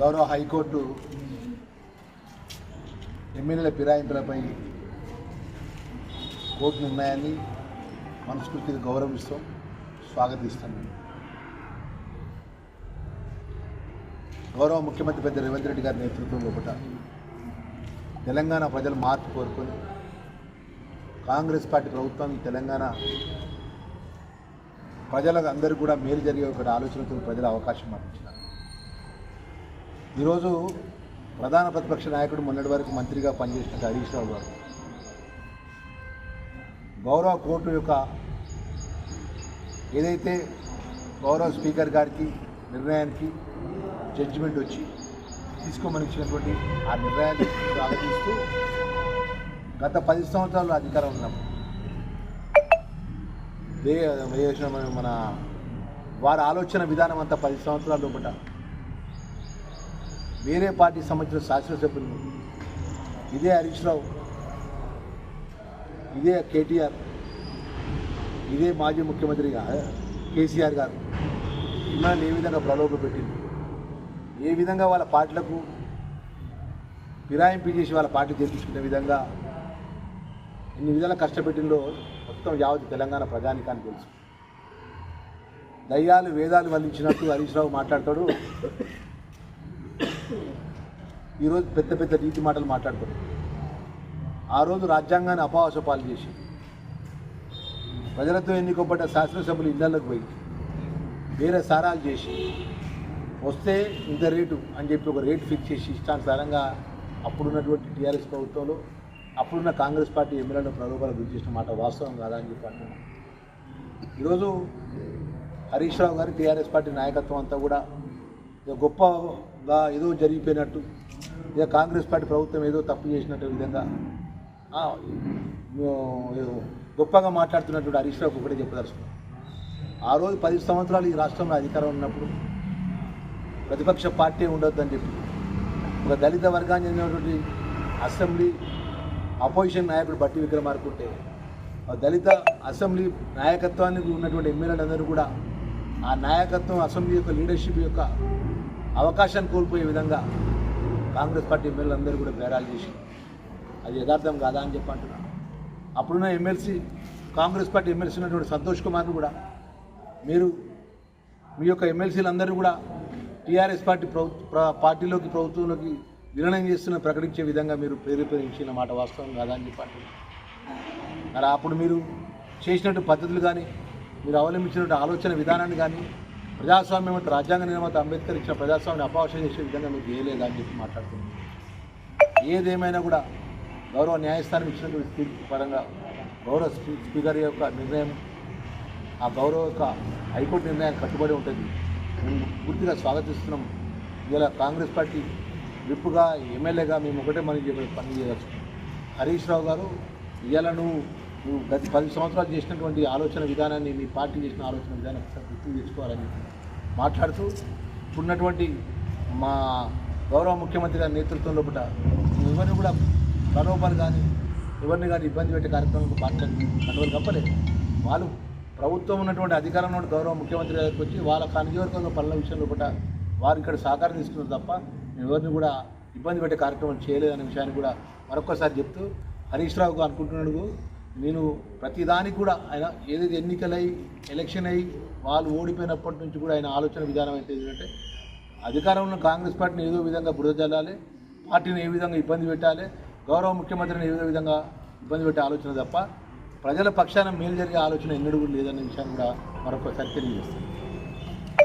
గౌరవ హైకోర్టు ఎమ్మెల్యేల ఫిరాయింపులపై కోర్టు నిర్ణయాన్ని మనస్ఫూర్తిగా గౌరవిస్తాం స్వాగతిస్తాం. గౌరవ ముఖ్యమంత్రి పెద్ద రేవంత్ రెడ్డి గారి నేతృత్వంలో ఒకట. తెలంగాణ ప్రజలు మార్పు కోరుకొని కాంగ్రెస్ పార్టీ ప్రభుత్వం తెలంగాణ ప్రజలకు అందరికీ కూడా మేలు జరిగే ఒక ఆలోచనతో ప్రజల అవకాశం అందించినారు ఈరోజు ప్రధాన ప్రతిపక్ష నాయకుడు మొన్నటి వరకు మంత్రిగా పనిచేసిన హరీష్ రావు గారు. గౌరవ కోర్టు యొక్క ఏదైతే గౌరవ స్పీకర్ గారికి నిర్ణయానికి జడ్జిమెంట్ వచ్చి తీసుకోమని ఇచ్చినటువంటి ఆ నిర్ణయాన్ని ఆలోచిస్తూ గత పది సంవత్సరాలు అధికారం ఉన్నాము మన- మన వారి ఆలోచన విధానం అంతా పది సంవత్సరాల లోపల వేరే పార్టీ సంబంధించిన శాసనసభ్యులు ఇదే హరీష్ రావు ఇదే కేటీఆర్ ఇదే మాజీ ముఖ్యమంత్రి కేసీఆర్ గారు. మిమ్మల్ని ఏ విధంగా ప్రలోభ పెట్టింది? ఏ విధంగా వాళ్ళ పార్టీలకు ఫిరాయింపు చేసి వాళ్ళ పార్టీ చేర్చుకునే విధంగా ఇన్ని విధాలు కష్టపెట్టిందో మొత్తం యావత్ తెలంగాణ ప్రజానికాన్ని తెలుసు. దయ్యాలు వేదాలు వల్లించినట్టు హరీష్ రావు మాట్లాడతాడు. ఈరోజు పెద్ద పెద్ద నీతి మాటలు మాట్లాడతాడు ఆ రోజు రాజ్యాంగాన్ని అపవాస చేసి ప్రజలతో ఎన్నుకోబడ్డ శాసనసభ్యులు ఇళ్ళకు పోయి వేరే సారాలు చేసి వస్తే ఇంత రేటు అని చెప్పి ఒక రేటు ఫిక్స్ చేసి ఇష్టానుసారంగా అప్పుడున్నటువంటి టీఆర్ఎస్ ప్రభుత్వంలో అప్పుడున్న కాంగ్రెస్ పార్టీ ఎమ్మెల్యేలను ప్రలోభాలు గురి చేసిన మాట వాస్తవం కాదా అని చెప్పి అంటున్నాను ఈరోజు హరీష్ రావు గారి టీఆర్ఎస్ పార్టీ నాయకత్వం అంతా కూడా గొప్పగా ఏదో జరిగిపోయినట్టు ఇక కాంగ్రెస్ పార్టీ ప్రభుత్వం ఏదో తప్పు చేసినట్టు విధంగా. గొప్పగా మాట్లాడుతున్నటువంటి హరీష్ రావు ఒకటే చెప్పదలుచుకున్నాం. ఆ రోజు పది సంవత్సరాలు ఈ రాష్ట్రంలో అధికారం ఉన్నప్పుడు ప్రతిపక్ష పార్టీ ఉండొద్దని చెప్పి ఒక దళిత వర్గానికి చెందినటువంటి అసెంబ్లీ అపోజిషన్ నాయకుడు బట్టి విక్రమార్కుంటే దళిత అసెంబ్లీ నాయకత్వానికి ఉన్నటువంటి ఎమ్మెల్యేలందరూ కూడా ఆ నాయకత్వం అసెంబ్లీ యొక్క లీడర్షిప్ యొక్క అవకాశాన్ని కోల్పోయే విధంగా కాంగ్రెస్ పార్టీ ఎమ్మెల్యేలందరూ కూడా బేరాలు చేసి అది యథార్థం కాదా అని చెప్పి అంటున్నాను. అప్పుడున్న ఎమ్మెల్సీ కాంగ్రెస్ పార్టీ ఎమ్మెల్సీ ఉన్నటువంటి సంతోష్ కుమార్ను కూడా మీరు మీ యొక్క ఎమ్మెల్సీలందరూ కూడా టీఆర్ఎస్ పార్టీ ప్రభు పార్టీలోకి ప్రభుత్వంలోకి విలీనం చేస్తున్న ప్రకటించే విధంగా మీరు ప్రేరేపించిన మాట వాస్తవం కాదా అని చెప్పి మరి అప్పుడు మీరు చేసినట్టు పద్ధతులు కానీ మీరు అవలంబించినటువంటి ఆలోచన విధానాన్ని కానీ ప్రజాస్వామ్యం అంటే రాజ్యాంగ నిర్మాత అంబేద్కర్ ఇచ్చిన ప్రజాస్వామ్యం అపవాసం చేసే విధంగా మీకు చేయలేదా అని చెప్పి మాట్లాడుతున్నాను ఏదేమైనా కూడా గౌరవ న్యాయస్థానం ఇచ్చినటువంటి తీర్పు పరంగా గౌరవ స్పీకర్ యొక్క నిర్ణయం ఆ గౌరవ యొక్క హైకోర్టు నిర్ణయానికి కట్టుబడి ఉంటుంది. మేము పూర్తిగా స్వాగతిస్తున్నాం. ఇలా కాంగ్రెస్ పార్టీ విప్పుగా ఎమ్మెల్యేగా మేము ఒకటే మనం పని చేయవచ్చు హరీష్ రావు గారు ఇవాళ నువ్వు గత పది సంవత్సరాలు చేసినటువంటి ఆలోచన విధానాన్ని మీ పార్టీ చేసిన ఆలోచన విధానం ఒకసారి గుర్తు తెచ్చుకోవాలని మాట్లాడుతూ ఇప్పుడున్నటువంటి మా గౌరవ ముఖ్యమంత్రి గారి నేతృత్వంలో పుట ఎవరిని కూడా ప్రలోభాలు కానీ ఎవరిని కానీ ఇబ్బంది పెట్టే కార్యక్రమం పార్టీ కండువలు కప్పలేదు. వాళ్ళు ప్రభుత్వం ఉన్నటువంటి అధికారంలో గౌరవ ముఖ్యమంత్రి గారికి వచ్చి వాళ్ళ నియోజకవర్గంలో పనుల విషయంలో కూడా వారు ఇక్కడ సహకారం తీసుకున్నారు తప్ప మేము ఎవరిని కూడా ఇబ్బంది పెట్టే కార్యక్రమం చేయలేదనే విషయాన్ని కూడా మరొకసారి చెప్తూ హరీష్ రావుకు అనుకుంటున్నాడు నేను ప్రతిదానికి కూడా ఆయన ఏదైతే ఎన్నికలై ఎలక్షన్ అయ్యి వాళ్ళు ఓడిపోయినప్పటి నుంచి కూడా ఆయన ఆలోచన విధానం అయితే ఏంటంటే అధికారంలో కాంగ్రెస్ పార్టీని ఏదో విధంగా బురద జల్లాలి పార్టీని ఏ విధంగా ఇబ్బంది పెట్టాలి గౌరవ ముఖ్యమంత్రిని ఏదో విధంగా ఇబ్బంది పెట్టే ఆలోచన తప్ప ప్రజల పక్షాన మేలు జరిగే ఆలోచన ఎన్నడూ కూడా లేదనే విషయాన్ని కూడా మరొకసారి తెలియజేస్తాను.